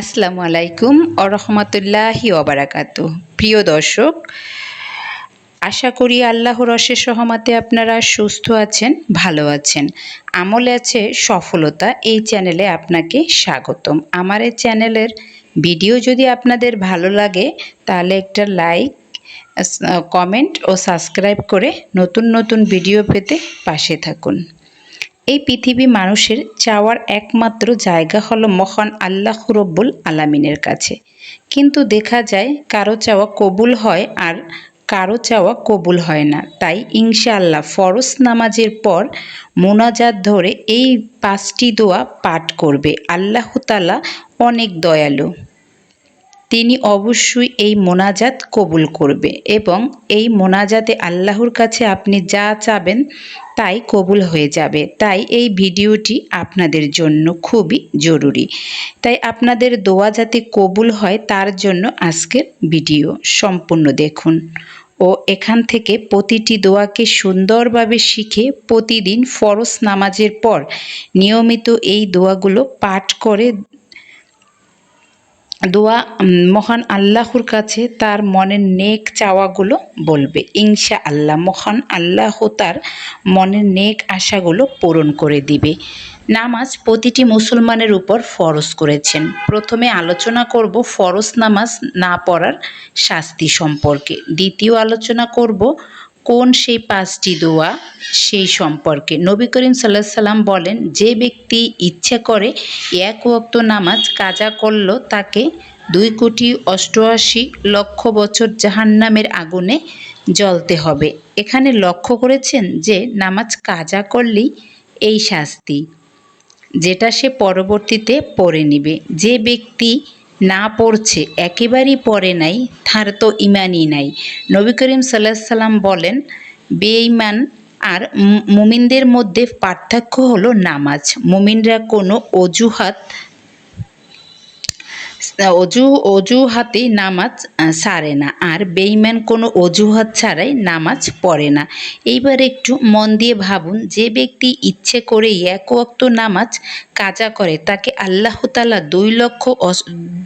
আসসালামু আলাইকুম আরহামতুল্লাহি ওবারাকাতু প্রিয় দর্শক, আশা করি আল্লাহর অশেষ সহমাতে আপনারা সুস্থ আছেন, ভালো আছেন। আমলে আছে সফলতা, এই চ্যানেলে আপনাকে স্বাগতম। আমার এই চ্যানেলের ভিডিও যদি আপনাদের ভালো লাগে, তাহলে একটা লাইক, কমেন্ট ও সাবস্ক্রাইব করে নতুন নতুন ভিডিও পেতে পাশে থাকুন। এই পৃথিবী মানুষের চাওয়ার একমাত্র জায়গা হলো মহান আল্লাহ রব্বুল আলামিনের কাছে। কিন্তু দেখা যায় কারও চাওয়া কবুল হয় আর কারও চাওয়া কবুল হয় না। তাই ইনশাআল্লাহ ফরজ নামাজের পর মোনাজাত ধরে এই পাঁচটি দোয়া পাঠ করবে। আল্লাহ তালা অনেক দয়ালু। তিনি অবশ্যই এই মোনাজাত কবুল করবে এবং এই মোনাজাতে আল্লাহর কাছে আপনি যা চাবেন তাই কবুল হয়ে যাবে। তাই এই ভিডিওটি আপনাদের জন্য খুবই জরুরি। তাই আপনাদের দোয়া যাতে কবুল হয় তার জন্য আজকের ভিডিও সম্পূর্ণ দেখুন ও এখান থেকে প্রতিটি দোয়াকে সুন্দরভাবে শিখে প্রতিদিন ফরজ নামাজের পর নিয়মিত এই দোয়াগুলো পাঠ করে দোয়া মহান আল্লাহর কাছে তার মনের নেক চাওয়াগুলো বলবে। ইনশা আল্লাহ মহান আল্লাহ তার মনের নেক আশাগুলো পূরণ করে দিবে। নামাজ প্রতিটি মুসলমানের উপর ফরজ করেছেন। প্রথমে আলোচনা করব ফরজ নামাজ না পড়ার শাস্তি সম্পর্কে। দ্বিতীয় আলোচনা করব কোন সেই পাঁচটি দোয়া সেই সম্পর্কে? নবী করিম সাল্লাহ সাল্লাম বলেন, যে ব্যক্তি ইচ্ছে করে এক ওক্ত নামাজ কাজা করল, তাকে দুই কোটি অষ্টআশি লক্ষ বছর জাহান্নামের আগুনে জ্বলতে হবে। এখানে লক্ষ্য করেছেন যে নামাজ কাজা করলেই এই শাস্তি, যেটা সে পরবর্তীতে পড়ে নিবে। যে ব্যক্তি না পড়ছে, একেবারেই পড়ে নাই, তার তো ইমানই নাই। নবী করিম সাল্লাহ সাল্লাম বলেন, বেঈমান আর মুমিনদের মধ্যে পার্থক্য হলো নামাজ। মুমিনরা কোনো অজুহাত অজু, অজুহাতে নামাজ সারে না। আর বেইমান কোনো অজুহাত ছাড়াই নামাজ পড়ে না। এইবার একটু মন দিয়ে ভাবুন, যে ব্যক্তি ইচ্ছে করে এক অক্ত নামাজ কাজা করে, তাকে আল্লাহ তালা দুই লক্ষ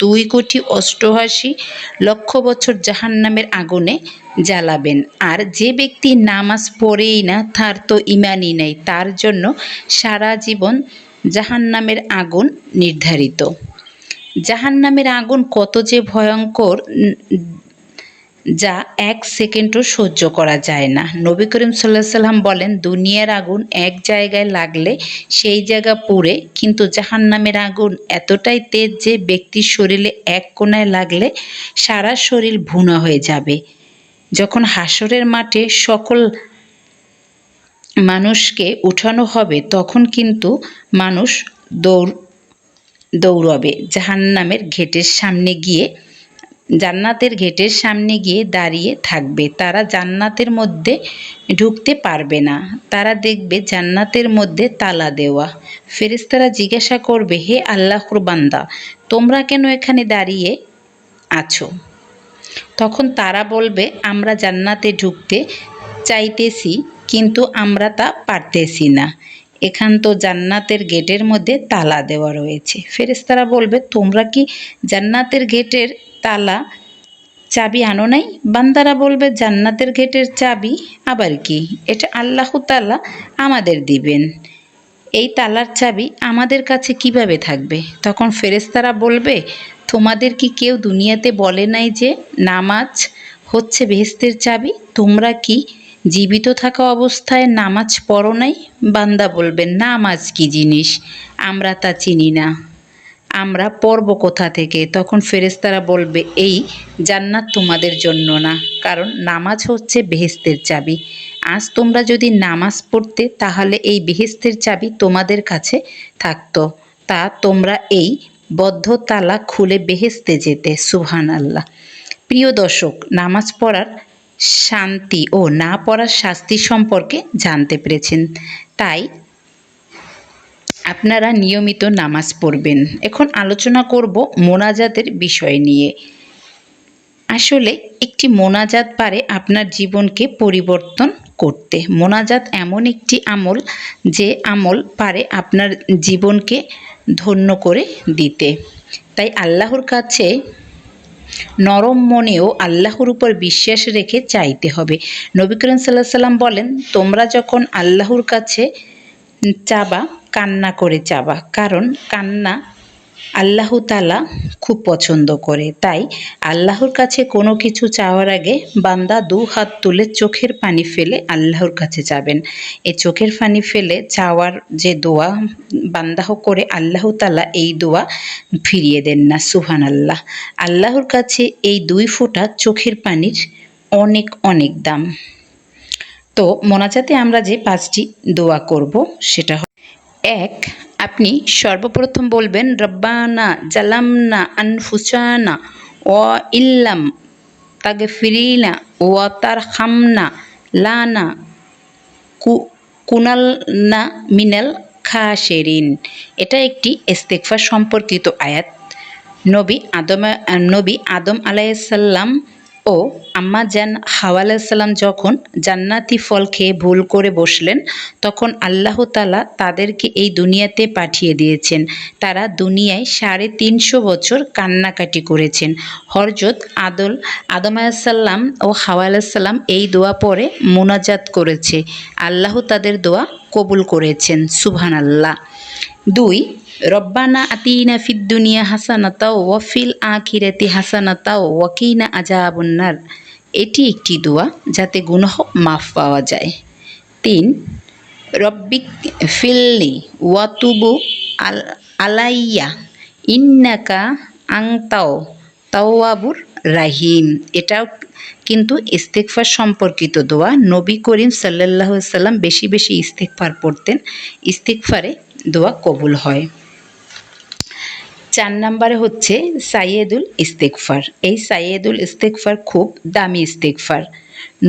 দুই কোটি অষ্টআশি লক্ষ বছর জাহান্নামের আগুনে জ্বালাবেন। আর যে ব্যক্তি নামাজ পড়েই না, তার তো ইমানই নেই। তার জন্য সারা জীবন জাহান্নামের আগুন নির্ধারিত। জাহান্নামের আগুন কত যে ভয়ঙ্কর যা এক সেকেন্ডও সহ্য করা যায় না। নবী করিম সাল্লাহ সাল্লাম বলেন, দুনিয়ার আগুন এক জায়গায় লাগলে সেই জায়গা পুড়ে, কিন্তু জাহান্নামের আগুন এতটাই তেজ যে ব্যক্তির শরীরে এক কোনায় লাগলে সারা শরীর ভুনা হয়ে যাবে। যখন হাসরের মাঠে সকল মানুষকে উঠানো হবে, তখন কিন্তু মানুষ দৌড় দৌড়বে। জাহান্নামের ঘেটের সামনে গিয়ে, জান্নাতের ঘেটের সামনে গিয়ে দাঁড়িয়ে থাকবে। তারা জান্নাতের মধ্যে ঢুকতে পারবে না। তারা দেখবে জান্নাতের মধ্যে তালা দেওয়া। ফেরেস্তারা জিজ্ঞাসা করবে, হে আল্লাহ কুরবান্দা তোমরা কেন এখানে দাঁড়িয়ে আছো? তখন তারা বলবে, আমরা জান্নাতে ঢুকতে চাইতেছি, কিন্তু আমরা তা পারতেছি না। এখান তো জান্নাতের গেটের মধ্যে তালা দেওয়া রয়েছে। ফেরেস্তারা বলবে, তোমরা কি জান্নাতের গেটের তালা চাবি আনো নাই? বান্দারা বলবে, জান্নাতের গেটের চাবি আবার কি? এটা আল্লাহ তালা আমাদের দিবেন। এই তালার চাবি আমাদের কাছে কীভাবে থাকবে? তখন ফেরেস্তারা বলবে, তোমাদের কি কেউ দুনিয়াতে বলে নাই যে নামাজ হচ্ছে বেহেস্তের চাবি? তোমরা কি জীবিত থাকা অবস্থায় নামাজ পড়ো নাই? বান্দা বলবেন নামাজ কি জিনিস? আমরা তা চিনি না। আমরা পড়ব কোথা থেকে? তখন ফেরেস্তারা বলবে, এই জান্নাত তোমাদের জন্য না, কারণ নামাজ হচ্ছে বেহেস্তের চাবি। আজ তোমরা যদি নামাজ পড়তে, তাহলে এই বেহেস্তের চাবি তোমাদের কাছে থাকতো। তা তোমরা এই বদ্ধ তালা খুলে বেহেস্তে যেতে সুহান আল্লাহ প্রিয় দর্শক, নামাজ পড়ার শান্তি ও না পড়ার শাস্তি সম্পর্কে জানতে পেরেছেন। তাই আপনারা নিয়মিত নামাজ পড়বেন। এখন আলোচনা করব মোনাজাতের বিষয় নিয়ে। আসলে একটি মোনাজাত পারে আপনার জীবনকে পরিবর্তন করতে। মোনাজাত এমন একটি আমল যে আমল পারে আপনার জীবনকে ধন্য করে দিতে। তাই আল্লাহর কাছে নরম মনেও আল্লাহর উপর বিশ্বাস রেখে চাইতে হবে। নবী করিম সাল্লাহ সাল্লাম বলেন, তোমরা যখন আল্লাহর কাছে চাবা, কান্না করে চাবা। কারণ কান্না আল্লাহ তালা খুব পছন্দ করে। তাই আল্লাহর কাছে কোনো কিছু চাওয়ার আগে বান্দা দু হাত তুলে চোখের পানি ফেলে আল্লাহর কাছে যাবেন। এই চোখের পানি ফেলে চাওয়ার যে দোয়া বান্দাহ করে আল্লাহ তালা এই দোয়া ফিরিয়ে দেন না সুহান আল্লাহ আল্লাহর কাছে এই দুই ফোঁটা চোখের পানির অনেক অনেক দাম। তো মোনাজাতে আমরা যে পাঁচটি দোয়া করব সেটা এক আপনি সর্বপ্রথম বলবেন, রব্বানা জালামনা আনফুসানা ও ইল্লাম তাকে ফিরিনা ও তার খামনা লানা কু, কুনালনা মিনাল খাশেরিন। এটা একটি ইস্তেকফার সম্পর্কিত আয়াত। নবী আদম নবী আদম আলাইসাল্লাম ও আম্মা জান হাওয়া যখন জান্নাতি ফল খেয়ে ভুল করে বসলেন, তখন আল্লাহ তালা তাদেরকে এই দুনিয়াতে পাঠিয়ে দিয়েছেন। তারা দুনিয়ায় সাড়ে তিনশো বছর কান্নাকাটি করেছেন। হরজত আদল, আদম আলাইসাল্লাম ও হাওয়া আলাইসাল্লাম এই দোয়া পরে মোনাজাত করেছে। আল্লাহ তাদের দোয়া কবুল করেছেন সুবহান আল্লাহ দুই রব্বানা আতিনা ফিদ দুনিয়া হাসানাতাও ওয়াফিল আখিরাতি হাসানাতাও ওয়াকিনা আজাবুন্নার এটি একটি দোয়া যাতে গুনহ মাফ পাওয়া যায়। তিন, রব্বিক ফিল্লি ওয়াতুবু আল আলাইয়া ইন্নাকা আংতাও তাওয়াবুর রাহিম। এটাও কিন্তু ইস্তেকফার সম্পর্কিত দোয়া। নবী করিম সাল্লাহ সাল্লাম বেশি বেশি ইস্তেকফার পড়তেন। ইস্তেকফারে দোয়া কবুল হয়। চার নম্বরে হচ্ছে সাইয়েদুল ইস্তেকফার এই সাইয়েদুল ইস্তেকফার খুব দামি ইস্তেকফার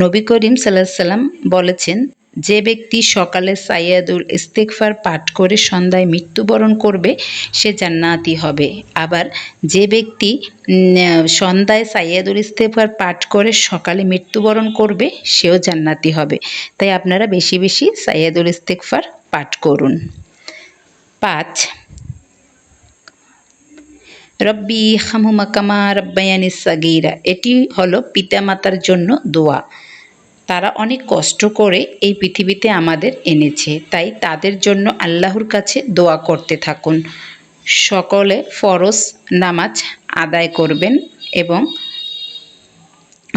নবী করিম সাল্লাহ সাল্লাম বলেছেন, যে ব্যক্তি সকালে সাইয়াদুল ইস্তেকফার পাঠ করে সন্ধ্যায় মৃত্যুবরণ করবে, সে জান্নাতি হবে। আবার, যে ব্যক্তি সন্ধ্যায় সাইয়াদুল ইস্তেকফার পাঠ করে সকালে মৃত্যুবরণ করবে, সেও জান্নাতি হবে। তাই আপনারা বেশি বেশি সাইয়াদুল ইস্তেকফার পাঠ করুন। পাঁচ রব্বি হামুমা কামা রব্বায়ানি সাগিরা। এটি হলো পিতামাতার জন্য দোয়া। তারা অনেক কষ্ট করে এই পৃথিবীতে আমাদের এনেছে। তাই তাদের জন্য আল্লাহর কাছে দোয়া করতে থাকুন। সকলে ফরজ নামাজ আদায় করবেন এবং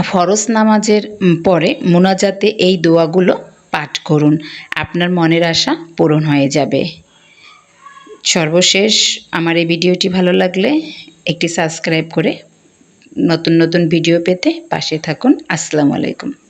ফরজ নামাজের পরে মোনাজাতে এই দোয়াগুলো পাঠ করুন। আপনার মনের আশা পূরণ হয়ে যাবে। সর্বশেষ আমার এই ভিডিওটি ভালো লাগলে একটি সাবস্ক্রাইব করে নতুন নতুন ভিডিও পেতে পাশে থাকুন। আসসালামু আলাইকুম।